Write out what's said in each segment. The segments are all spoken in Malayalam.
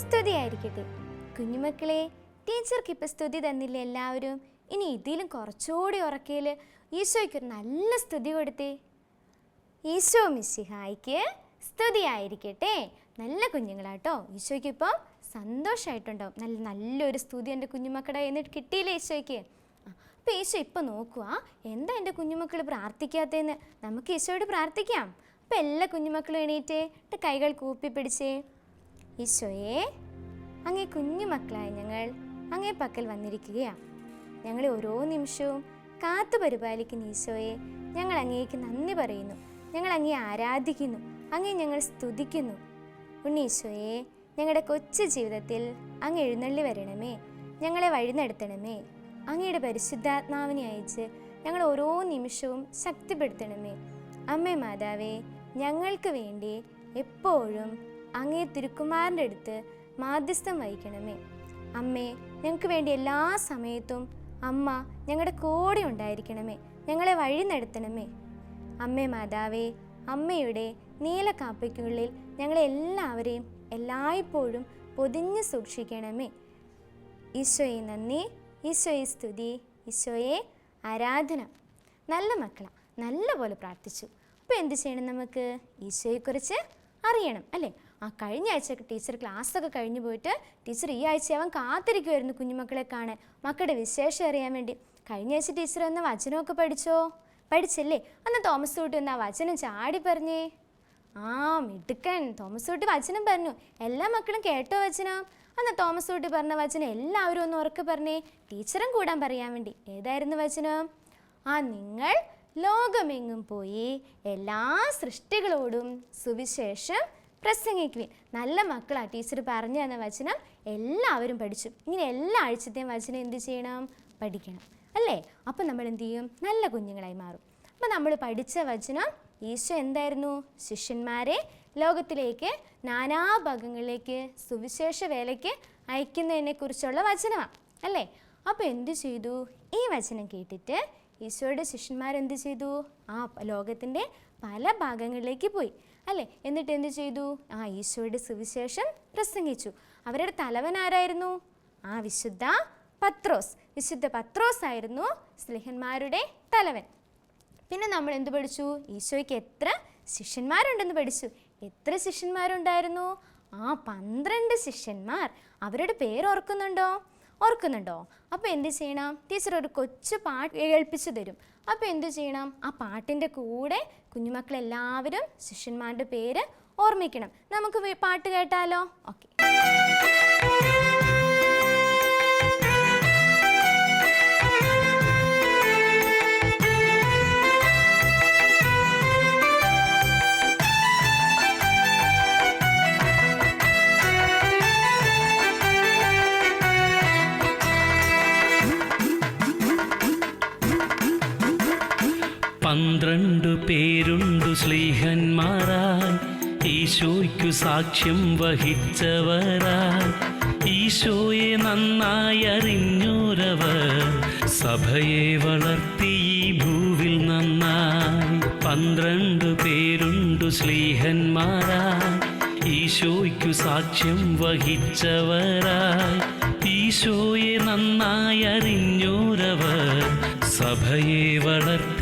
സ്തുതിയായിരിക്കട്ടെ. കുഞ്ഞുമക്കളെ ടീച്ചർക്ക് ഇപ്പം സ്തുതി തന്നില്ല എല്ലാവരും? ഇനി ഇതിലും കുറച്ചുകൂടി ഉറക്കയിൽ ഈശോയ്ക്ക് ഒരു നല്ല സ്തുതി കൊടുത്തേ. ഈശോ മിശിഹായിക്ക് സ്തുതിയായിരിക്കട്ടെ. നല്ല കുഞ്ഞുങ്ങളാട്ടോ. ഈശോയ്ക്ക് ഇപ്പം സന്തോഷമായിട്ടുണ്ടാവും നല്ല നല്ലൊരു സ്തുതി എന്റെ കുഞ്ഞുമക്കളെ എന്നിട്ട് കിട്ടിയില്ലേ ഈശോയ്ക്ക്? അപ്പോൾ അപ്പം ഈശോ ഇപ്പം നോക്കുക എന്താ എന്റെ കുഞ്ഞുമക്കൾ പ്രാർത്ഥിക്കാത്തതെന്ന്? നമുക്ക് ഈശോയോട് പ്രാർത്ഥിക്കാം. അപ്പം എല്ലാ കുഞ്ഞുമക്കളും എണീറ്റേ കൈകൾ കൂപ്പി പിടിച്ചേ. ഈശോയെ അങ്ങേ കുഞ്ഞുമക്കളായ ഞങ്ങൾ അങ്ങേ പക്കൽ വന്നിരിക്കുകയാണ്. ഞങ്ങളെ ഓരോ നിമിഷവും കാത്തു പരിപാലിക്കുന്ന ഈശോയെ ഞങ്ങൾ അങ്ങേക്ക് നന്ദി പറയുന്നു. ഞങ്ങൾ അങ്ങേ ആരാധിക്കുന്നു. അങ്ങേ ഞങ്ങൾ സ്തുതിക്കുന്നു. ഉണ്ണീശോയെ ഞങ്ങളുടെ കൊച്ചു ജീവിതത്തിൽ അങ്ങ് എഴുന്നള്ളി വരണമേ. ഞങ്ങളെ വഴി നടത്തണമേ. അങ്ങയുടെ പരിശുദ്ധാത്മാവിനെ അയച്ച് ഞങ്ങൾ ഓരോ നിമിഷവും ശക്തിപ്പെടുത്തണമേ. അമ്മേ മാതാവേ ഞങ്ങൾക്ക് വേണ്ടി എപ്പോഴും അങ്ങേ തിരുക്കുമാരന്റെ അടുത്ത് മാധ്യസ്ഥം വഹിക്കണമേ. അമ്മേ ഞങ്ങൾക്ക് വേണ്ടി എല്ലാ സമയത്തും അമ്മ ഞങ്ങളുടെ കൂടെ ഉണ്ടായിരിക്കണമേ. ഞങ്ങളെ വഴി നടത്തണമേ. അമ്മേ മാതാവേ അമ്മയുടെ നീല കാപ്പയ്ക്കുള്ളിൽ ഞങ്ങളെ എല്ലാവരെയും എല്ലായ്പ്പോഴും പൊതിഞ്ഞു സൂക്ഷിക്കണമേ. ഈശോയെ നന്ദി ഈശോയെ സ്തുതി ഈശോയെ ആരാധന. നല്ല മക്കള നല്ല പോലെ പ്രാർത്ഥിച്ചു. അപ്പോൾ എന്ത് ചെയ്യണം നമുക്ക്? ഈശോയെക്കുറിച്ച് അറിയണം അല്ലേ? ആ കഴിഞ്ഞ ആഴ്ച ടീച്ചർ ക്ലാസ്സൊക്കെ കഴിഞ്ഞു പോയിട്ട് ടീച്ചർ ഈ അവൻ കാത്തിരിക്കുമായിരുന്നു കുഞ്ഞുമക്കളെ കാണാൻ. മക്കളുടെ വിശേഷം അറിയാൻ വേണ്ടി. കഴിഞ്ഞ ആഴ്ച ടീച്ചർ എന്ന വചനമൊക്കെ പഠിച്ചോ? പഠിച്ചല്ലേ? അന്ന് തോമസ് കുട്ടി ഒന്ന് ആ വചനം ചാടി പറഞ്ഞേ. ആ മിടുക്കൻ. തോമസ് കുട്ടി വചനം പറഞ്ഞു. എല്ലാ മക്കളും കേട്ടോ വചനം? അന്ന് തോമസ് കുട്ടി പറഞ്ഞ വചനം എല്ലാവരും ഒന്ന് ഉറക്കെ പറഞ്ഞേ. ടീച്ചറും കൂടാൻ പറയാൻ വേണ്ടി. ഏതായിരുന്നു വചനം? ആ നിങ്ങൾ ലോകമെങ്ങും പോയി എല്ലാ സൃഷ്ടികളോടും സുവിശേഷം പ്രസംഗിക്കുവിൻ. നല്ല മക്കളാ ടീച്ചർ പറഞ്ഞു തന്ന വചനം എല്ലാവരും പഠിച്ചു. ഇങ്ങനെ എല്ലാ ആഴ്ചത്തെയും വചനം എന്ത് ചെയ്യണം? പഠിക്കണം. അല്ലേ? അപ്പം നമ്മൾ എന്ത് ചെയ്യും? നല്ല കുഞ്ഞുങ്ങളായി മാറും. അപ്പം നമ്മൾ പഠിച്ച വചനം ഈശോ എന്തായിരുന്നു? ശിഷ്യന്മാരെ ലോകത്തിലേക്ക് നാനാഭാഗങ്ങളിലേക്ക് സുവിശേഷ വേലയ്ക്ക് അയക്കുന്നതിനെ കുറിച്ചുള്ള വചനമാണ് അല്ലേ? അപ്പോൾ എന്ത് ചെയ്തു? ഈ വചനം കേട്ടിട്ട് ഈശോയുടെ ശിഷ്യന്മാരെന്ത് ചെയ്തു? ആ ലോകത്തിന്റെ പല ഭാഗങ്ങളിലേക്ക് പോയി. അല്ലേ? എന്നിട്ട് എന്ത് ചെയ്തു? ആ ഈശോയുടെ സുവിശേഷം പ്രസംഗിച്ചു. അവരുടെ തലവൻ ആരായിരുന്നു? ആ വിശുദ്ധ പത്രോസ്. വിശുദ്ധ പത്രോസ് ആയിരുന്നു സ്ലിഹന്മാരുടെ തലവൻ. പിന്നെ നമ്മൾ എന്ത് പഠിച്ചു? ഈശോയ്ക്ക് എത്ര ശിഷ്യന്മാരുണ്ടെന്ന് പഠിച്ചു. എത്ര ശിഷ്യന്മാരുണ്ടായിരുന്നു? ആ പന്ത്രണ്ട് ശിഷ്യന്മാർ. അവരുടെ പേര് ഓർക്കുന്നുണ്ടോ? ഓർക്കുന്നുണ്ടോ? അപ്പോൾ എന്ത് ചെയ്യണം? ടീച്ചർ ഒരു കൊച്ചു പാട്ട് കേൾപ്പിച്ചു തരും. അപ്പോൾ എന്ത് ചെയ്യണം? ആ പാട്ടിന്റെ കൂടെ കുഞ്ഞുമക്കളെല്ലാവരും ശിഷ്യന്മാരുടെ പേര് ഓർമ്മിക്കണം. നമുക്ക് പാട്ട് കേട്ടാലോ? ഓക്കെ. സാക്ഷ്യം വഹിച്ചവരാ ഈശോയെ നന്നായി അറിഞ്ഞോരവർ. സഭയെ വളർത്തി ഈ ഭൂവിൽ നന്നായി പന്ത്രണ്ട് പേരുണ്ടു സ്ലീഹന്മാരായി ഈശോയ്ക്കു സാക്ഷ്യം വഹിച്ചവരായി ഈശോയെ നന്നായി അറിഞ്ഞോരവർ. സഭയെ വളർത്തി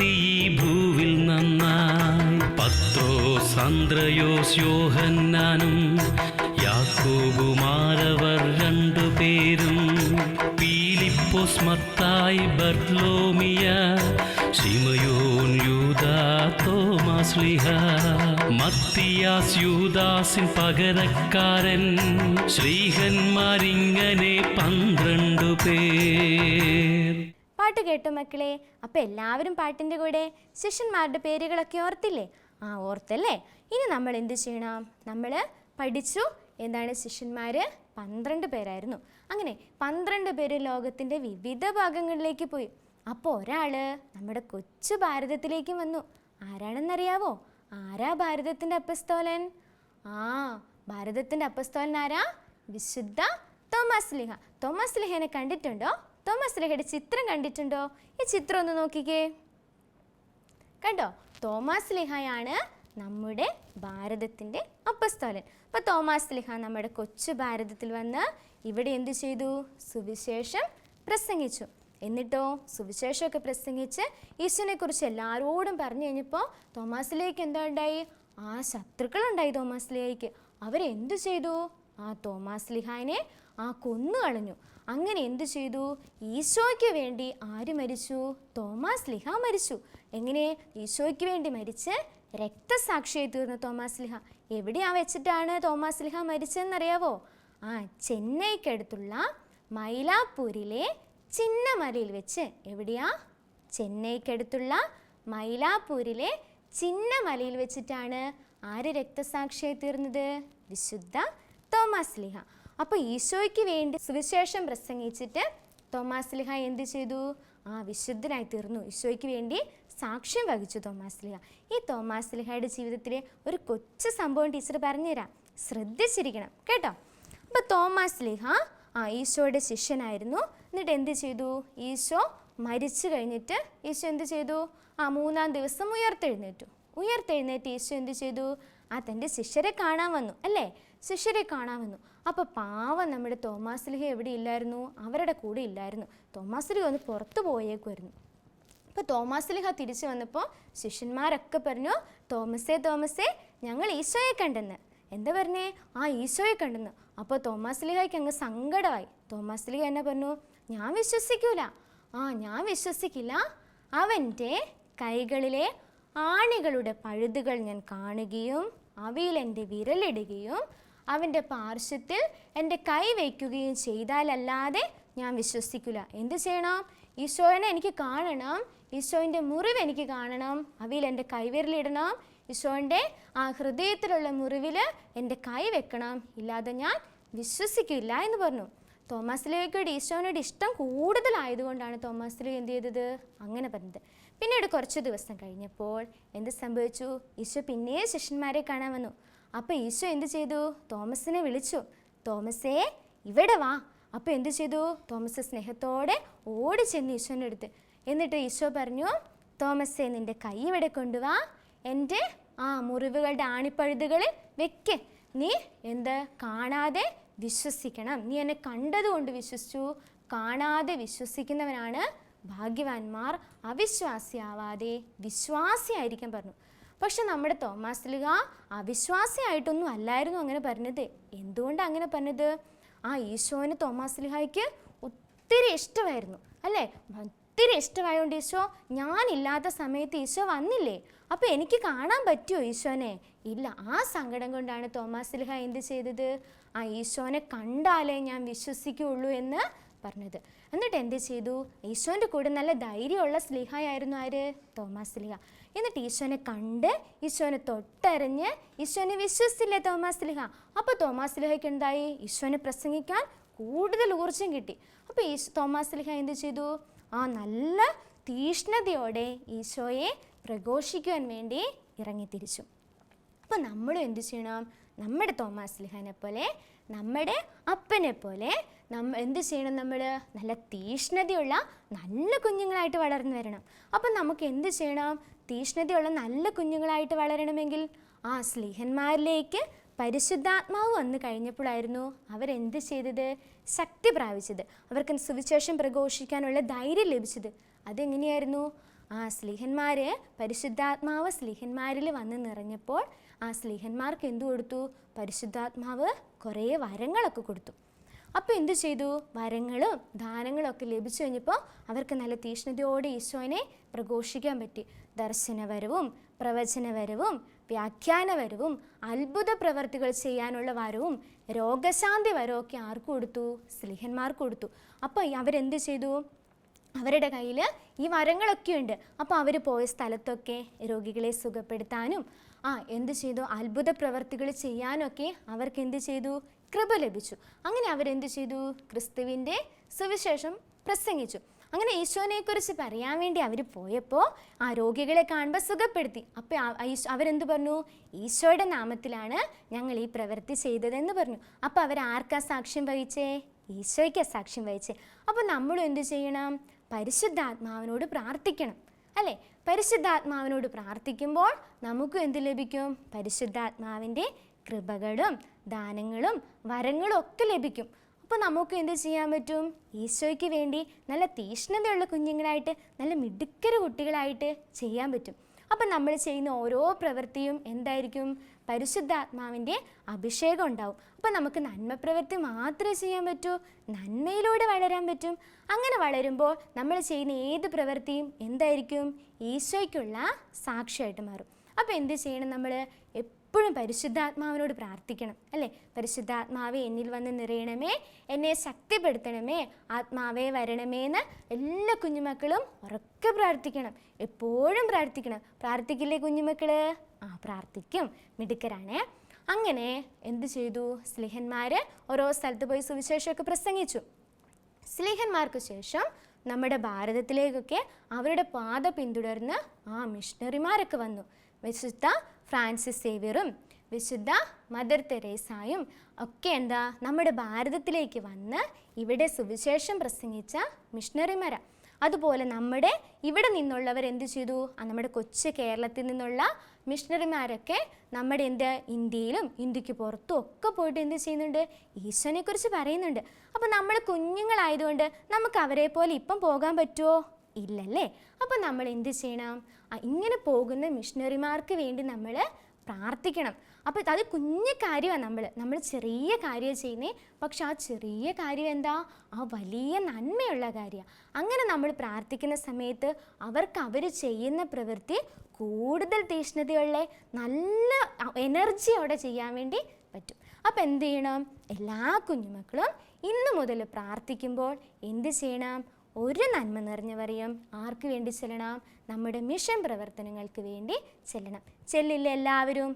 പത്രോസ് അന്ത്രയോസ് യോഹന്നാനും യാക്കോബുമാരവർ രണ്ടുപേരും പീലിപ്പോസ് മത്തായി ബർലോമിയ ശിമയോൻ യൂദാ തോമാസ് ലിഹ മത്തിയാസ് യൂദാസിൻ പകരക്കാരൻ ശ്രീഹന്മാരിങ്ങനെ പന്ത്രണ്ടു പേർ. പാട്ട് കേട്ടു മക്കളെ അപ്പോൾ എല്ലാവരും പാട്ടിന്റെ കൂടെ ശിഷ്യന്മാരുടെ പേരുകളൊക്കെ ഓർത്തില്ലേ? ആ ഓർത്തല്ലേ? ഇനി നമ്മൾ എന്ത് ചെയ്യണം? നമ്മൾ പഠിച്ചു. എന്താണ് ശിഷ്യന്മാർ പന്ത്രണ്ട് പേരായിരുന്നു. അങ്ങനെ പന്ത്രണ്ട് പേര് ലോകത്തിന്റെ വിവിധ ഭാഗങ്ങളിലേക്ക് പോയി. അപ്പോൾ ഒരാൾ നമ്മുടെ കൊച്ചു ഭാരതത്തിലേക്കും വന്നു. ആരാണെന്നറിയാവോ? ആരാ ഭാരതത്തിന്റെ അപ്പസ്തോലൻ? ആ ഭാരതത്തിന്റെ അപ്പസ്തോലൻ ആരാ? വിശുദ്ധ തോമസ് ലിഹ. തോമസ് ലിഹനെ കണ്ടിട്ടുണ്ടോ? തോമസ് ലിഹയുടെ ചിത്രം കണ്ടിട്ടുണ്ടോ? ഈ ചിത്രം ഒന്ന് നോക്കിക്കേ. കണ്ടോ? തോമസ് ലിഹയാണ് നമ്മുടെ ഭാരതത്തിന്റെ അപ്പസ്തോലൻ. അപ്പോൾ തോമാസ് ലിഹ നമ്മുടെ കൊച്ചു ഭാരതത്തിൽ വന്ന് ഇവിടെ എന്ത് ചെയ്തു? സുവിശേഷം പ്രസംഗിച്ചു. എന്നിട്ടോ സുവിശേഷമൊക്കെ പ്രസംഗിച്ച് ഈശ്വരനെ കുറിച്ച് എല്ലാവരോടും പറഞ്ഞു കഴിഞ്ഞപ്പോൾ തോമാസിലേക്ക് എന്താ ഉണ്ടായി? ആ ശത്രുക്കളുണ്ടായി തോമാസിലേക്ക് അവരെന്തു ചെയ്തു? ആ തോമാസ് ലിഹാനെ ആ കൊന്നു കളഞ്ഞു. അങ്ങനെ എന്തു ചെയ്തു? ഈശോയ്ക്ക് വേണ്ടി ആര് മരിച്ചു? തോമാസ് ലിഹ മരിച്ചു. എങ്ങനെ? ഈശോയ്ക്ക് വേണ്ടി മരിച്ച് രക്തസാക്ഷിയായി തീർന്നു തോമാസ് ലിഹ. എവിടെയാ വെച്ചിട്ടാണ് തോമാസ് ലിഹ മരിച്ചതെന്നറിയാവോ ആ ചെന്നൈക്കടുത്തുള്ള മൈലാപ്പൂരിലെ ചിന്നമലയിൽ വെച്ച്. എവിടെയാ? ചെന്നൈക്കടുത്തുള്ള മൈലാപ്പൂരിലെ ചിന്നമലയിൽ വെച്ചിട്ടാണ് ആര് രക്തസാക്ഷിയായി തീർന്നത്? വിശുദ്ധ തോമാസ് ലിഹ. അപ്പോൾ ഈശോയ്ക്ക് വേണ്ടി സുവിശേഷം പ്രസംഗിച്ചിട്ട് തോമാസ് ലിഹ എന്ത് ചെയ്തു? ആ വിശുദ്ധനായി തീർന്നു. ഈശോയ്ക്ക് വേണ്ടി സാക്ഷ്യം വഹിച്ചു തോമാസ് ലിഹ. ഈ തോമാസ് ലിഹയുടെ ജീവിതത്തിലെ ഒരു കൊച്ചു സംഭവം ടീച്ചർ പറഞ്ഞുതരാം. ശ്രദ്ധിച്ചിരിക്കണം കേട്ടോ? അപ്പോൾ തോമാസ് ലിഹ ആ ഈശോയുടെ ശിഷ്യനായിരുന്നു. എന്നിട്ട് എന്ത് ചെയ്തു? ഈശോ മരിച്ചു കഴിഞ്ഞിട്ട് ഈശോ എന്ത് ചെയ്തു? ആ മൂന്നാം ദിവസം ഉയർത്തെഴുന്നേറ്റു. ഉയർത്തെഴുന്നേറ്റ് ഈശോ എന്ത് ചെയ്തു? ആ തന്റെ ശിഷ്യരെ കാണാൻ വന്നു അല്ലേ? ശിഷ്യരെ കാണാൻ വന്നു. അപ്പോൾ പാവം നമ്മുടെ തോമാസ്ലിഹ എവിടെ ഇല്ലായിരുന്നു? അവരുടെ കൂടെ ഇല്ലായിരുന്നു. തോമാസ്ലിഹ ഒന്ന് പുറത്തു പോയേക്കുമായിരുന്നു അപ്പോൾ തോമാസ്ലിഹ തിരിച്ചു വന്നപ്പോൾ ശിഷ്യന്മാരൊക്കെ പറഞ്ഞു തോമസേ തോമസേ ഞങ്ങൾ ഈശോയെ കണ്ടെന്ന്. എന്താ പറഞ്ഞേ? ആ ഈശോയെ കണ്ടെന്ന്. അപ്പോൾ തോമാസ്ലിഹയ്ക്ക് അങ്ങ് സങ്കടമായി. തോമാസ്ലിഹ എന്നെ പറഞ്ഞു ഞാൻ വിശ്വസിക്കൂല. ആ ഞാൻ വിശ്വസിക്കില്ല. അവന്റെ കൈകളിലെ ആണികളുടെ പഴുതുകൾ ഞാൻ കാണുകയും അവയിൽ എന്റെ വിരലിടുകയും അവന്റെ പാർശ്വത്തിൽ എന്റെ കൈ വയ്ക്കുകയും ചെയ്താലല്ലാതെ ഞാൻ വിശ്വസിക്കില്ല. എന്ത് ചെയ്യണം? ഈശോനെ എനിക്ക് കാണണം. ഈശോന്റെ മുറിവ് എനിക്ക് കാണണം. അവയിൽ എന്റെ കൈവിരലിടണം. ഈശോന്റെ ആ ഹൃദയത്തിലുള്ള മുറിവിൽ എന്റെ കൈ വെക്കണം. ഇല്ലാതെ ഞാൻ വിശ്വസിക്കില്ല എന്ന് പറഞ്ഞു. തോമസ് തോമസിലേക്കോട് ഈശോനോട് ഇഷ്ടം കൂടുതലായതുകൊണ്ടാണ് തോമസ് തോമസിലേ എന്ത് ചെയ്തത്? അങ്ങനെ പറഞ്ഞത്. പിന്നീട് കുറച്ച് ദിവസം കഴിഞ്ഞപ്പോൾ എന്ത് സംഭവിച്ചു? ഈശോ പിന്നെയും ശിഷ്യന്മാരെ കാണാൻ വന്നു. അപ്പോൾ ഈശോ എന്ത് ചെയ്തു? തോമസിനെ വിളിച്ചു. തോമസേ ഇവിടെ വാ. അപ്പോൾ എന്ത് ചെയ്തു? തോമസ് സ്നേഹത്തോടെ ഓടി ചെന്ന് ഈശോന്റെ അടുത്ത്. എന്നിട്ട് ഈശോ പറഞ്ഞു തോമസേ നിന്റെ കൈ ഇവിടെ കൊണ്ടുവാ. എന്റെ ആ മുറിവുകളുടെ ആണിപ്പഴുതുകളിൽ വെക്ക്. നീ എന്ത്? കാണാതെ വിശ്വസിക്കണം. നീ എന്നെ കണ്ടതുകൊണ്ട് വിശ്വസിച്ചു. കാണാതെ വിശ്വസിക്കുന്നവനാണ് ഭാഗ്യവാന്മാർ. അവിശ്വാസിയാവാതെ വിശ്വാസിയായിരിക്കാൻ പറഞ്ഞു. പക്ഷെ നമ്മുടെ തോമാസ് ലിഗ അവിശ്വാസിയായിട്ടൊന്നും അല്ലായിരുന്നു അങ്ങനെ പറഞ്ഞത്. എന്തുകൊണ്ടാണ് അങ്ങനെ പറഞ്ഞത്? ആ ഈശോന് തോമാസ് ലിഹായ്ക്ക് ഒത്തിരി ഇഷ്ടമായിരുന്നു അല്ലേ? ഒത്തിരി ഇഷ്ടമായതുകൊണ്ട് ഈശോ ഞാനില്ലാത്ത സമയത്ത് ഈശോ വന്നില്ലേ? അപ്പോൾ എനിക്ക് കാണാൻ പറ്റുമോ ഈശോനെ? ഇല്ല ആ സങ്കടം കൊണ്ടാണ് തോമാസ് ലിഹ എന്ത് ചെയ്തത്? ആ ഈശോനെ കണ്ടാലേ ഞാൻ വിശ്വസിക്കുള്ളൂ എന്ന് പറഞ്ഞത്. എന്നിട്ട് എന്ത് ചെയ്തു? ഈശോന്റെ കൂടെ നല്ല ധൈര്യമുള്ള സ്ലിഹായായിരുന്നു ആര്? തോമാസ് ലിഹ എന്നിട്ട് ഈശോനെ കണ്ട് ഈശോനെ തൊട്ടറിഞ്ഞ് ഈശോനെ വിശ്വസിച്ചില്ലേ തോമാസ് ലിഹ അപ്പോൾ തോമാസ് ലിഹയ്ക്ക് എന്തായി? ഈശോനെ പ്രസംഗിക്കാൻ കൂടുതൽ ഊർജം കിട്ടി. അപ്പോൾ ഈ തോമാസ് ലിഹ എന്ത് ചെയ്തു? ആ നല്ല തീഷ്ണതയോടെ ഈശോയെ പ്രഘോഷിക്കുവാൻ വേണ്ടി ഇറങ്ങിത്തിരിച്ചു. അപ്പോൾ നമ്മളും എന്ത് ചെയ്യണം? നമ്മുടെ തോമാസ് ലിഹാനെ പോലെ നമ്മുടെ അപ്പനെ പോലെ നമ്മ എന്ത് ചെയ്യണം നമ്മൾ നല്ല തീഷ്ണതയുള്ള നല്ല കുഞ്ഞുങ്ങളായിട്ട് വളർന്നു വരണം. അപ്പം നമുക്ക് എന്ത് ചെയ്യണം? തീഷ്ണതയുള്ള നല്ല കുഞ്ഞുങ്ങളായിട്ട് വളരണമെങ്കിൽ ആ സ്ലീഹന്മാരിലേക്ക് പരിശുദ്ധാത്മാവ് വന്നു കഴിഞ്ഞപ്പോഴായിരുന്നു അവരെന്ത് ചെയ്തത്? ശക്തി പ്രാപിച്ചത്. അവർക്ക് സുവിശേഷം പ്രഘോഷിക്കാനുള്ള ധൈര്യം ലഭിച്ചത്. അതെങ്ങനെയായിരുന്നു? ആ സ്ലീഹന്മാർ പരിശുദ്ധാത്മാവ് സ്ലീഹന്മാരിൽ വന്ന് നിറഞ്ഞപ്പോൾ ആ സ്ലീഹന്മാർക്ക് എന്തു കൊടുത്തു? പരിശുദ്ധാത്മാവ് കുറേ വരങ്ങളൊക്കെ കൊടുത്തു. അപ്പോൾ എന്ത് ചെയ്തു? വരങ്ങളും ദാനങ്ങളും ഒക്കെ ലഭിച്ചു കഴിഞ്ഞപ്പോൾ അവർക്ക് നല്ല തീഷ്ണതയോടെ ഈശോനെ പ്രഘോഷിക്കാൻ പറ്റി. ദർശനവരവും പ്രവചനവരവും വ്യാഖ്യാനവരവും അത്ഭുത പ്രവർത്തികൾ ചെയ്യാനുള്ള വരവും രോഗശാന്തി വരവും ആർക്ക് കൊടുത്തു? സ്ലിഹന്മാർക്ക് കൊടുത്തു. അപ്പോൾ അവരെന്ത് ചെയ്തു? അവരുടെ കയ്യിൽ ഈ വരങ്ങളൊക്കെ ഉണ്ട്. അപ്പോൾ അവർ പോയ സ്ഥലത്തൊക്കെ രോഗികളെ സുഖപ്പെടുത്താനും ആ എന്ത് ചെയ്തു? അത്ഭുത പ്രവർത്തികൾ ചെയ്യാനൊക്കെ അവർക്ക് എന്ത് ചെയ്തു? കൃപ ലഭിച്ചു. അങ്ങനെ അവരെന്ത് ചെയ്തു? ക്രിസ്തുവിന്റെ സുവിശേഷം പ്രസംഗിച്ചു. അങ്ങനെ ഈശോനെക്കുറിച്ച് പറയാൻ വേണ്ടി അവർ പോയപ്പോൾ ആ രോഗികളെ കാണുമ്പോൾ സുഖപ്പെടുത്തി. അപ്പോൾ അവരെന്ത് പറഞ്ഞു? ഈശോയുടെ നാമത്തിലാണ് ഞങ്ങൾ ഈ പ്രവൃത്തി ചെയ്തതെന്ന് പറഞ്ഞു. അപ്പോൾ അവർ ആർക്കാ സാക്ഷ്യം വഹിച്ചേ? ഈശോയ്ക്കാ സാക്ഷ്യം വഹിച്ചേ. അപ്പോൾ നമ്മളും എന്ത് ചെയ്യണം? പരിശുദ്ധാത്മാവിനോട് പ്രാർത്ഥിക്കണം. അല്ലേ? പരിശുദ്ധാത്മാവിനോട് പ്രാർത്ഥിക്കുമ്പോൾ നമുക്കും എന്ത് ലഭിക്കും? പരിശുദ്ധാത്മാവിന്റെ കൃപകളും ദാനങ്ങളും വരങ്ങളും ഒക്കെ ലഭിക്കും. അപ്പോൾ നമുക്ക് എന്ത് ചെയ്യാൻ പറ്റും? ഈശോയ്ക്ക് വേണ്ടി നല്ല തീഷ്ണതയുള്ള കുഞ്ഞുങ്ങളായിട്ട് നല്ല മിടുക്കര കുട്ടികളായിട്ട് ചെയ്യാൻ പറ്റും. അപ്പം നമ്മൾ ചെയ്യുന്ന ഓരോ പ്രവൃത്തിയും എന്തായിരിക്കും? പരിശുദ്ധാത്മാവിന്റെ അഭിഷേകം ഉണ്ടാവും. അപ്പം നമുക്ക് നന്മ പ്രവൃത്തി മാത്രമേ ചെയ്യാൻ പറ്റൂ? നന്മയിലൂടെ വളരാൻ പറ്റും? അങ്ങനെ വളരുമ്പോൾ നമ്മൾ ചെയ്യുന്ന ഏത് പ്രവൃത്തിയും എന്തായിരിക്കും? ഈശോയ്ക്കുള്ള സാക്ഷിയായിട്ട് മാറും. അപ്പോൾ എന്ത് ചെയ്യണം നമ്മൾ എപ്പോഴും പരിശുദ്ധാത്മാവിനോട് പ്രാർത്ഥിക്കണം അല്ലേ? പരിശുദ്ധാത്മാവെ എന്നിൽ വന്ന് നിറയണമേ എന്നെ ശക്തിപ്പെടുത്തണമേ ആത്മാവേ വരണമേ എന്ന് എല്ലാ കുഞ്ഞുമക്കളും ഉറക്കെ പ്രാർത്ഥിക്കണം എപ്പോഴും പ്രാർത്ഥിക്കണം. പ്രാർത്ഥിക്കില്ലേ കുഞ്ഞുമക്കൾ? ആ പ്രാർത്ഥിക്കും. മിടുക്കരാണേ. അങ്ങനെ എന്ത് ചെയ്തു? സ്ലിഹന്മാർ ഓരോ സ്ഥലത്ത് പോയി സുവിശേഷമൊക്കെ പ്രസംഗിച്ചു. സ്ലിഹന്മാർക്ക് ശേഷം നമ്മുടെ ഭാരതത്തിലേക്കൊക്കെ അവരുടെ പാത പിന്തുടർന്ന് ആ മിഷണറിമാരൊക്കെ വന്നു. വിശുദ്ധ ഫ്രാൻസിസ് സേവ്യറും വിശുദ്ധ മദർ തെരേസായും ഒക്കെ എന്താ നമ്മുടെ ഭാരതത്തിലേക്ക് വന്ന് ഇവിടെ സുവിശേഷം പ്രസംഗിച്ച മിഷണറിമാരാണ് അതുപോലെ നമ്മുടെ ഇവിടെ നിന്നുള്ളവർ എന്ത് ചെയ്തു? നമ്മുടെ കൊച്ചു കേരളത്തിൽ നിന്നുള്ള മിഷണറിമാരൊക്കെ നമ്മുടെ എന്ത് ഇന്ത്യയിലും ഇന്ത്യയ്ക്ക് പുറത്തും ഒക്കെ പോയിട്ട് എന്ത് ചെയ്യുന്നുണ്ട്? ഈശോനെക്കുറിച്ച് പറയുന്നുണ്ട്. അപ്പോൾ നമ്മൾ കുഞ്ഞുങ്ങളായതുകൊണ്ട് നമുക്ക് അവരെ പോലെ ഇപ്പം പോകാൻ പറ്റുമോ ഇല്ലല്ലേ? അപ്പോൾ നമ്മൾ എന്ത് ചെയ്യണം? ഇങ്ങനെ പോകുന്ന മിഷണറിമാർക്ക് വേണ്ടി നമ്മൾ പ്രാർത്ഥിക്കണം. അപ്പോൾ അത് കുഞ്ഞു കാര്യമാണ് നമ്മൾ നമ്മൾ ചെറിയ കാര്യം ചെയ്യുന്നേ. പക്ഷെ ആ ചെറിയ കാര്യം എന്താ? ആ വലിയ നന്മയുള്ള കാര്യമാണ് അങ്ങനെ നമ്മൾ പ്രാർത്ഥിക്കുന്ന സമയത്ത് അവർക്ക് അവർ ചെയ്യുന്ന പ്രവൃത്തി കൂടുതൽ തീഷ്ണതയുള്ള നല്ല എനർജിയോടെ ചെയ്യാൻ വേണ്ടി പറ്റും. അപ്പോൾ എന്ത് ചെയ്യണം? എല്ലാ കുഞ്ഞുമക്കളും ഇന്ന് മുതൽ പ്രാർത്ഥിക്കുമ്പോൾ എന്ത് ചെയ്യണം? ഒരു നന്മ നിറഞ്ഞവരെയും ആർക്ക് വേണ്ടി ചെല്ലണം? നമ്മുടെ മിഷൻ പ്രവർത്തനങ്ങൾക്ക് വേണ്ടി ചെല്ലണം. ചെല്ലില്ല എല്ലാവരും.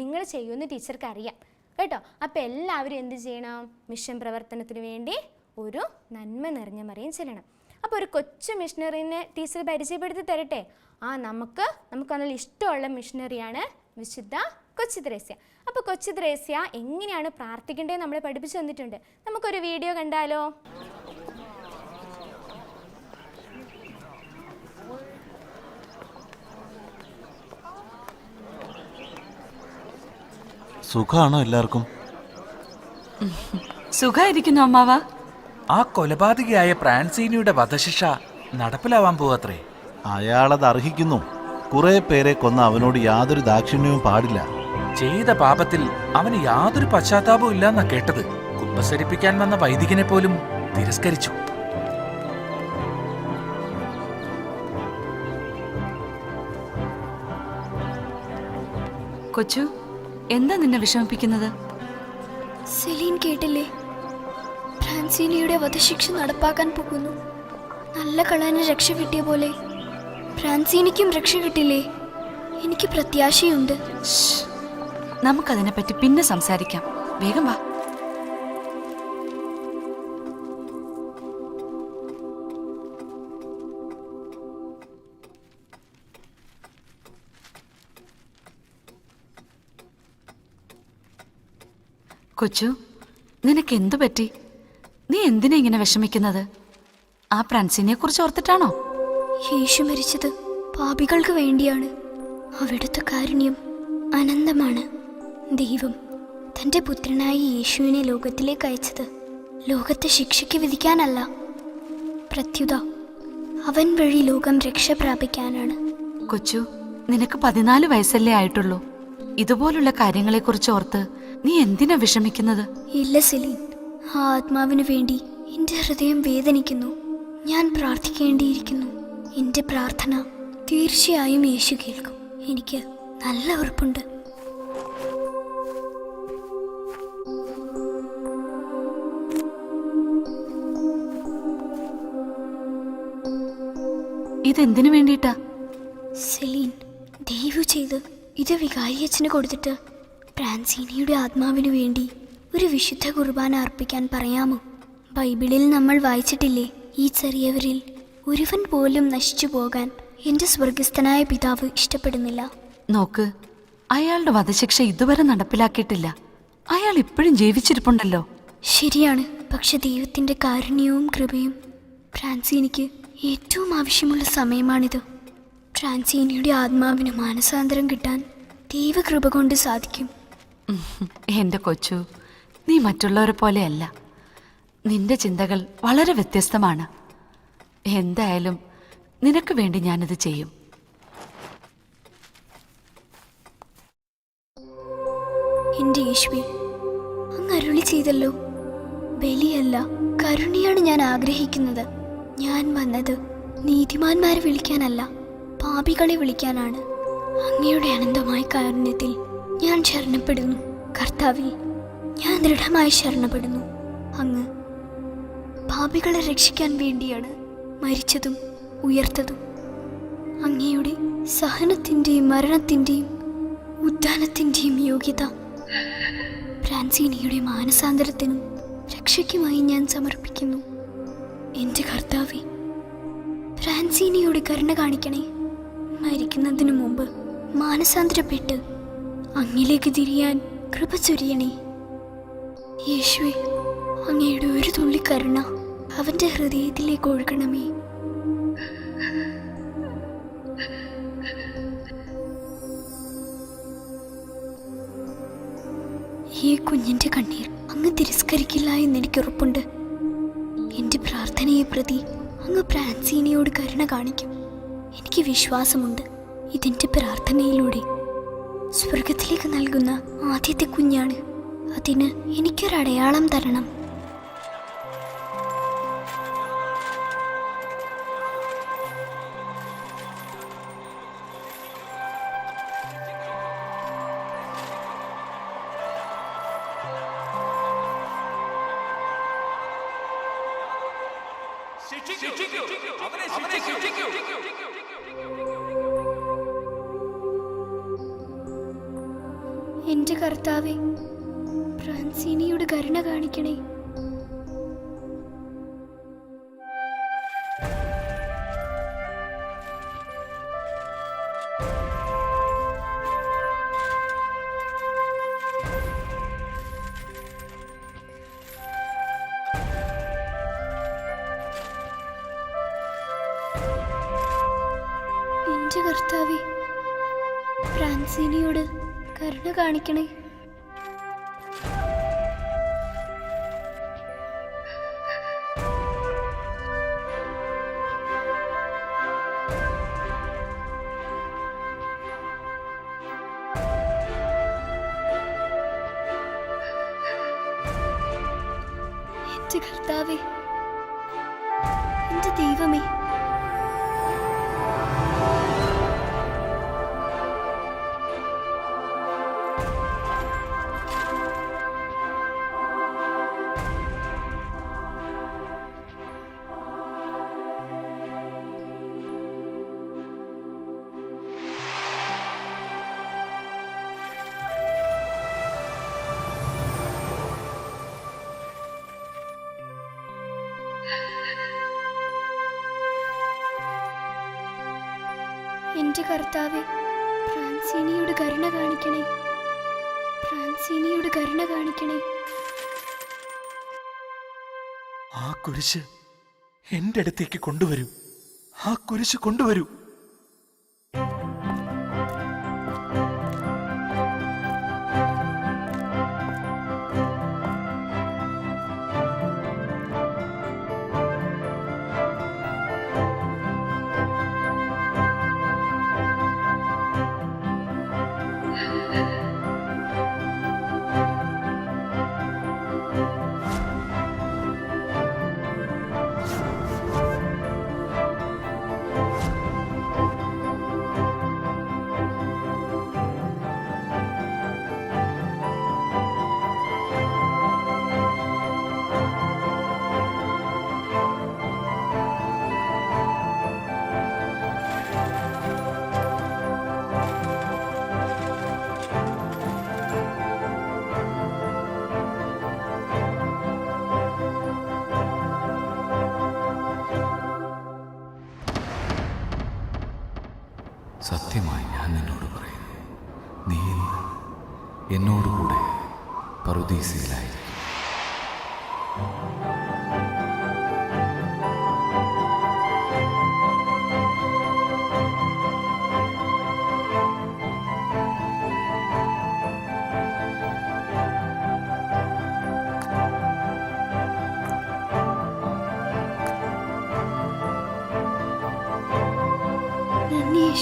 നിങ്ങൾ ചെയ്യുമെന്ന് ടീച്ചർക്ക് അറിയാം കേട്ടോ? അപ്പോൾ എല്ലാവരും എന്ത് ചെയ്യണം? മിഷൻ പ്രവർത്തനത്തിന് വേണ്ടി ഒരു നന്മ നിറഞ്ഞ മറിയും ചെല്ലണം. അപ്പോൾ ഒരു കൊച്ചു മിഷനറിനെ ടീച്ചർ പരിചയപ്പെടുത്തി തരട്ടെ? ആ നമുക്ക് നമുക്ക് നല്ല ഇഷ്ടമുള്ള മിഷനറിയാണ് വിശുദ്ധ കൊച്ചു ത്രേസ്യ അപ്പോൾ കൊച്ചു ത്രേസ്യ എങ്ങനെയാണ് പ്രാർത്ഥിക്കേണ്ടത് നമ്മളെ പഠിപ്പിച്ചു തന്നിട്ടുണ്ട്. നമുക്കൊരു വീഡിയോ കണ്ടാലോ? സുഖമാണോ എല്ലാവർക്കും? സുഖായിരിക്കുന്നു അമ്മാവ. ആ കൊലപാതകയായ പ്രാൻസീനിയുടെ വധശിക്ഷ നടപ്പിലാവാൻ പോവത്രേ. അയാളത് അർഹിക്കുന്നു കുറെ പേരെ കൊന്ന അവനോട് യാതൊരു ദാക്ഷിണ്യവും പാടില്ല. ചെയ്ത പാപത്തിൽ അവന് യാതൊരു പശ്ചാത്താപവും ഇല്ലെന്നാ കേട്ടത്. കുമ്പസരിപ്പിക്കാൻ വന്ന വൈദികനെ പോലും തിരസ്കരിച്ചു. കൊച്ചു എന്താ നിന്നെ വിഷമിപ്പിക്കുന്നത്? സെലീൻ കേട്ടില്ലേ? ഫ്രാൻസീനയുടെ വധശിക്ഷ നടപ്പാക്കാൻ പോകുന്നു. നല്ല കള്ളന് രക്ഷ കിട്ടിയ പോലെ. ഫ്രാൻസീനയ്ക്കും രക്ഷ കിട്ടില്ലേ? എനിക്ക് പ്രത്യാശയുണ്ട്. നമുക്കതിനെപ്പറ്റി പിന്നെ സംസാരിക്കാം. വേഗം വാ. കൊച്ചു നിനക്ക് എന്തു പറ്റി? നീ എന്തിനാ ഇങ്ങനെ വിഷമിക്കുന്നത്? ആ പ്രൻസിനെ കുറിച്ച് ഓർത്തിട്ടാണോ? യേശു മരിച്ചത് പാപികൾക്ക് വേണ്ടിയാണ്. അവിടുത്തെ കാരുണ്യം അനന്തമാണ്. ദൈവം തന്റെ പുത്രനായ യേശുവിനെ ലോകത്തിലേക്ക് അയച്ചത് ലോകത്തെ ശിക്ഷയ്ക്ക് വിധിക്കാനല്ല. പ്രത്യുത അവൻ വഴി ലോകം രക്ഷ പ്രാപിക്കാനാണ്. കൊച്ചു നിനക്ക് പതിനാല് വയസ്സല്ലേ ആയിട്ടുള്ളൂ. ഇതുപോലുള്ള കാര്യങ്ങളെക്കുറിച്ച് ഓർത്ത് നീ എന്തിനാ വിഷമിക്കുന്നത്? ഇല്ല സെലീൻ. ആ ആത്മാവിനു വേണ്ടി എന്റെ ഹൃദയം വേദനിക്കുന്നു. ഞാൻ പ്രാർത്ഥിക്കേണ്ടിയിരിക്കുന്നു. എന്റെ പ്രാർത്ഥന തീർച്ചയായും യേശു കേൾക്കും. എനിക്ക് നല്ല ഉറപ്പുണ്ട്. ഇതെന്തിനു വേണ്ടിട്ടാ സെലീൻ ദയവ് ചെയ്ത് ഇത് വികാരിയച്ഛന് കൊടുത്തിട്ട് പ്രാൻസീനയുടെ ആത്മാവിനു വേണ്ടി ഒരു വിശുദ്ധ കുർബാന അർപ്പിക്കാൻ പറയാമോ? ബൈബിളിൽ നമ്മൾ വായിച്ചിട്ടില്ലേ ഈ ചെറിയവരിൽ ഒരുവൻ പോലും നശിച്ചു പോകാൻ എന്റെ സ്വർഗസ്ഥനായ പിതാവ് ഇഷ്ടപ്പെടുന്നില്ല. നോക്ക് അയാളുടെ വധശിക്ഷ ഇതുവരെ നടപ്പിലാക്കിയിട്ടില്ല. അയാൾ ഇപ്പോഴും ജീവിച്ചിരിപ്പുണ്ടല്ലോ. ശരിയാണ് പക്ഷെ ദൈവത്തിന്റെ കാരുണ്യവും കൃപയും ഫ്രാൻസീനിക്ക് ഏറ്റവും ആവശ്യമുള്ള സമയമാണിത്. ഫ്രാൻസീനയുടെ ആത്മാവിന് മാനസാന്തരം കിട്ടാൻ ദൈവകൃപ കൊണ്ട് സാധിക്കും. എന്റെ കൊച്ചു നീ മറ്റുള്ളവരെ പോലെയല്ല. നിന്റെ ചിന്തകൾ വളരെ വ്യത്യസ്തമാണ്. എന്തായാലും നിനക്ക് വേണ്ടി ഞാനിത് ചെയ്യും. എന്റെ യേശുവെ അങ്ങ് അരുളി ചെയ്തല്ലോ. ബലിയല്ല കരുണയാണ് ഞാൻ ആഗ്രഹിക്കുന്നത്. ഞാൻ വന്നത് നീതിമാന്മാരെ വിളിക്കാനല്ല പാപികളെ വിളിക്കാനാണ്. അങ്ങയുടെ അനന്തമായ കാരുണ്യത്തിൽ ശരണപ്പെടുന്നു. കർത്താവിൽ ഞാൻ ദൃഢമായി ശരണപ്പെടുന്നു. അങ്ങ് പാപികളെ രക്ഷിക്കാൻ വേണ്ടിയാണ് മരിച്ചതും ഉയർത്തതും. അങ്ങയുടെ സഹനത്തിന്റെയും മരണത്തിന്റെയും ഉദ്ധാനത്തിന്റെയും യോഗ്യത. ഫ്രാൻസീനിയുടെ മാനസാന്തരത്തിനും രക്ഷയ്ക്കുമായി ഞാൻ സമർപ്പിക്കുന്നു. എന്റെ കർത്താവെ ഫ്രാൻസീനിയോട് കരുണ കാണിക്കണേ. മരിക്കുന്നതിനു മുമ്പ് മാനസാന്തരപ്പെട്ട് അങ്ങിലേക്ക് തിരിയാൻ കൃപ ചൊരിയണേ. യേശുവെ അങ്ങയുടെ ഒരു തുള്ളി കരുണ അവന്റെ ഹൃദയത്തിലേക്ക് ഒഴുകണമേ. ഈ കുഞ്ഞിന്റെ കണ്ണീർ അങ്ങ് തിരസ്കരിക്കില്ല എന്ന് എനിക്ക് ഉറപ്പുണ്ട്. എന്റെ പ്രാർത്ഥനയെ പ്രതി അങ്ങ് പ്രാൻസീനയോട് കരുണ കാണിക്കും. എനിക്ക് വിശ്വാസമുണ്ട് ഇതിന്റെ പ്രാർത്ഥനയിലൂടെ. സ്വർഗത്തിലേക്ക് നൽകുന്ന ആദ്യത്തെ കുഞ്ഞാണ്. അതിന് എനിക്കൊരടയാളം തരണം. കർത്താവെ പ്രാൻസീനിയുടെ കരുണ കാണിക്കണേ. കർത്താവെ എന്റെ ദൈവമേ കുരിശ് എന്റെ അടുത്തേക്ക് കൊണ്ടുവരൂ. ആ കുരിശ് കൊണ്ടുവരൂ.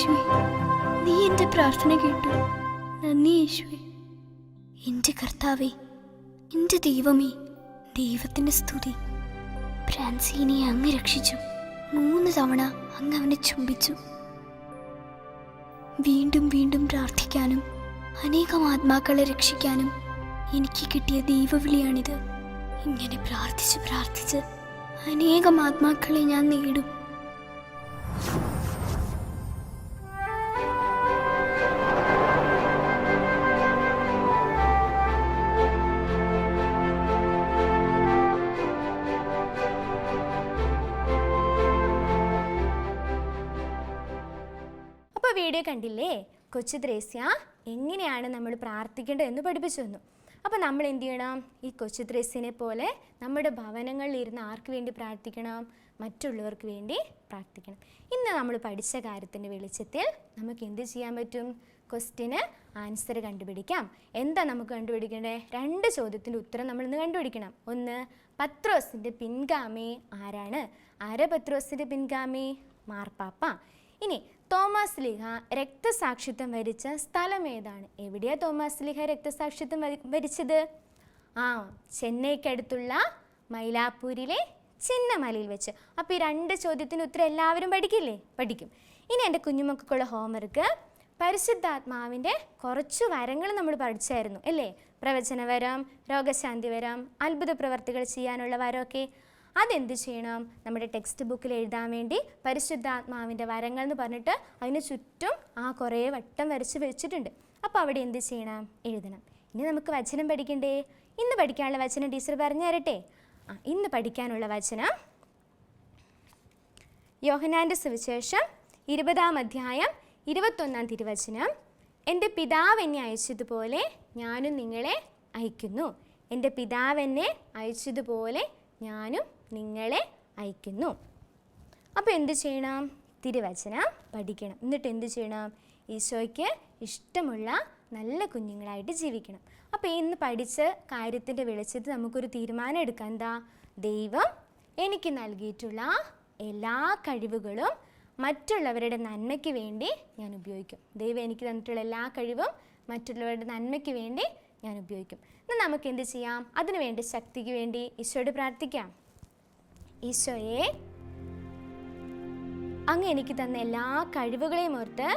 യേശുവേ നീ എന്റെ പ്രാർത്ഥന കേട്ടു. നന്ദി യേശുവേ. എന്റെ കർത്താവേ എന്റെ ദൈവമേ ദൈവത്തിന്റെ സ്തുതി. ഫ്രാൻസീനെ അങ്ങ് രക്ഷിച്ചു. മൂന്ന് തവണ അങ്ങ് അവനെ ചുംബിച്ചു. വീണ്ടും വീണ്ടും പ്രാർത്ഥിക്കാനും അനേകം ആത്മാക്കളെ രക്ഷിക്കാനും എനിക്ക് കിട്ടിയ ദൈവവിളിയാണിത്. ഇങ്ങനെ പ്രാർത്ഥിച്ച് പ്രാർത്ഥിച്ച് അനേകം ആത്മാക്കളെ ഞാൻ നേടും. വീഡിയോ കണ്ടില്ലേ? കൊച്ചു ത്രേസ്യ എങ്ങനെയാണ് നമ്മൾ പ്രാർത്ഥിക്കേണ്ടത് എന്ന് പഠിപ്പിച്ചു തന്നു. അപ്പോൾ നമ്മൾ എന്ത് ചെയ്യണം? ഈ കൊച്ചു ത്രേസ്യനെ പോലെ നമ്മുടെ ഭവനങ്ങളിൽ ഇരുന്ന് ആർക്ക് വേണ്ടി പ്രാർത്ഥിക്കണം? മറ്റുള്ളവർക്ക് വേണ്ടി പ്രാർത്ഥിക്കണം. ഇന്ന് നമ്മൾ പഠിച്ച കാര്യത്തിന്റെ വെളിച്ചത്തിൽ നമുക്ക് എന്ത് ചെയ്യാൻ പറ്റും? ക്വസ്റ്റിന് ആൻസർ കണ്ടുപിടിക്കാം. എന്താ നമുക്ക് കണ്ടുപിടിക്കേണ്ടത് രണ്ട് ചോദ്യത്തിന്റെ ഉത്തരം നമ്മൾ ഇന്ന് കണ്ടുപിടിക്കണം. ഒന്ന് പത്രോസിന്റെ പിൻഗാമി ആരാണ്? ആരാ പത്രോസിന്റെ പിൻഗാമി? മാർപ്പാപ്പ. ഇനി തോമസ് ലിഹ രക്തസാക്ഷിത്വം വരിച്ച സ്ഥലം ഏതാണ് എവിടെയാ തോമസ് ലിഹ രക്തസാക്ഷിത്വം വരി- വരിച്ചത്? ആ ചെന്നൈക്കടുത്തുള്ള മൈലാപ്പൂരിലെ ചിന്നമലയിൽ വെച്ച്. അപ്പോൾ ഈ രണ്ട് ചോദ്യത്തിന് ഉത്തരം എല്ലാവരും പഠിക്കില്ലേ? പഠിക്കും. ഇനി എന്റെ കുഞ്ഞുമക്കൾക്കുള്ള ഹോംവർക്ക് പരിശുദ്ധാത്മാവിന്റെ കുറച്ച് വരങ്ങൾ നമ്മൾ പഠിച്ചായിരുന്നു അല്ലേ? പ്രവചനവരം രോഗശാന്തി വരം അത്ഭുത പ്രവർത്തികൾ ചെയ്യാനുള്ള വരമൊക്കെ. അതെന്ത് ചെയ്യണം? നമ്മുടെ ടെക്സ്റ്റ് ബുക്കിൽ എഴുതാൻ വേണ്ടി പരിശുദ്ധാത്മാവിന്റെ വരങ്ങൾ എന്ന് പറഞ്ഞിട്ട് അതിന് ചുറ്റും ആ കുറേ വട്ടം വരച്ച് വെച്ചിട്ടുണ്ട്. അപ്പോൾ അവിടെ എന്ത് ചെയ്യണം? എഴുതണം. ഇനി നമുക്ക് വചനം പഠിക്കണ്ടേ? ഇന്ന് പഠിക്കാനുള്ള വചനം ടീച്ചർ പറഞ്ഞു തരട്ടെ? ആ ഇന്ന് പഠിക്കാനുള്ള വചനം യോഹനാന്റെ സുവിശേഷം ഇരുപതാം അധ്യായം ഇരുപത്തൊന്നാം തിരുവചനം. എന്റെ പിതാവ് എന്നെ അയച്ചതുപോലെ ഞാനും നിങ്ങളെ അയക്കുന്നു. എന്റെ പിതാവ് എന്നെ അയച്ചതുപോലെ ഞാനും നിങ്ങളെ അയക്കുന്നു. അപ്പോൾ എന്ത് ചെയ്യണം? തിരുവചനം പഠിക്കണം. എന്നിട്ട് എന്ത് ചെയ്യണം? ഈശോയ്ക്ക് ഇഷ്ടമുള്ള നല്ല കുഞ്ഞുങ്ങളായിട്ട് ജീവിക്കണം. അപ്പോൾ ഇന്ന് പഠിച്ച കാര്യത്തിന്റെ വെളിച്ചത്തിൽ നമുക്കൊരു തീരുമാനം എടുക്കാം. എന്താ? ദൈവം എനിക്ക് നൽകിയിട്ടുള്ള എല്ലാ കഴിവുകളും മറ്റുള്ളവരുടെ നന്മയ്ക്ക് വേണ്ടി ഞാൻ ഉപയോഗിക്കും. ദൈവം എനിക്ക് തന്നിട്ടുള്ള എല്ലാ കഴിവും മറ്റുള്ളവരുടെ നന്മയ്ക്ക് വേണ്ടി ഞാൻ ഉപയോഗിക്കും. എന്നാൽ നമുക്ക് എന്ത് ചെയ്യാം? അതിനുവേണ്ടി ശക്തിക്ക് വേണ്ടി ഈശോയോട് പ്രാർത്ഥിക്കാം. ഈശോയെ അങ്ങ് എനിക്ക് തന്ന എല്ലാ കഴിവുകളെയും ഓർത്ത്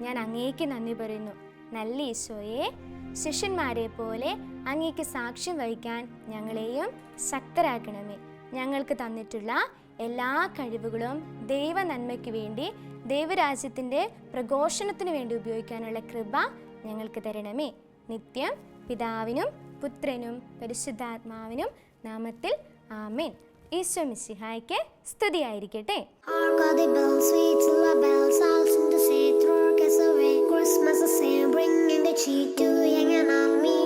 ഞാൻ അങ്ങേക്ക് നന്ദി പറയുന്നു. നല്ല ഈശോയെ ശിഷ്യന്മാരെ പോലെ അങ്ങേക്ക് സാക്ഷ്യം വഹിക്കാൻ ഞങ്ങളെയും ശക്തരാക്കണമേ. ഞങ്ങൾക്ക് തന്നിട്ടുള്ള എല്ലാ കഴിവുകളും ദൈവ നന്മയ്ക്ക് വേണ്ടി ദൈവരാജ്യത്തിന്റെ പ്രഘോഷണത്തിന് വേണ്ടി ഉപയോഗിക്കാനുള്ള കൃപ ഞങ്ങൾക്ക് തരണമേ. നിത്യം പിതാവിനും പുത്രനും പരിശുദ്ധാത്മാവിനും നാമത്തിൽ ആമേൻ. ഈശോ മിശിഹായ്ക്ക് സ്തുതിയായിരിക്കട്ടെ. Christmas is here, bringing the cheer to young and old,